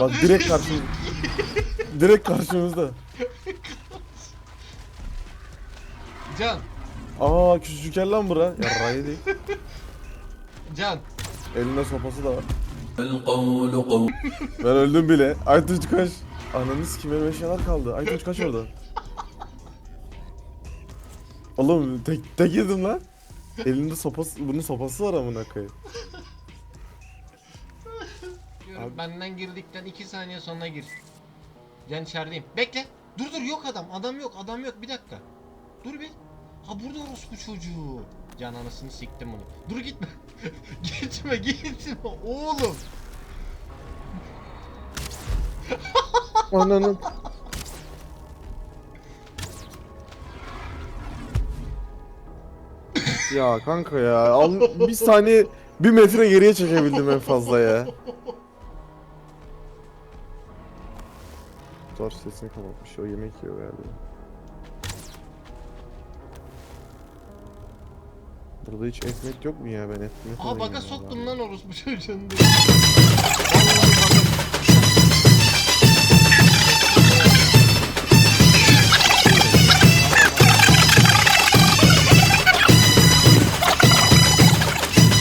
Bak direkt karşımızda. direkt karşımızda. Can. Aa küçücük yer lan bura. Yarrayı değil. Can. Elinde sopası da var. ben öldüm bile. Aytunç kaç. Ananı sikim benim eşyalar kaldı. Aytunç kaç orada. Oğlum tek tek yedim lan. Elinde sopası, bunun sopası var amına koyayım. Diyorum Abi- benden girdikten 2 saniye sonra gir. Can içerideyim. Bekle. Dur dur yok adam. Adam yok. Adam yok. Bir dakika. Dur bir. Ha burada orospu çocuğu. Can anasını siktim bunu. Dur gitme. gitme gitme oğlum. Ananın. ya kanka ya. Al, bir saniye bir metre geriye çekebildim en fazla ya. Zor sesini kapatmış. O yemek yiyor galiba. Burada hiç ekmek yok mu ya ben ekmek Aha ya soktum lan orospu çocuğunu.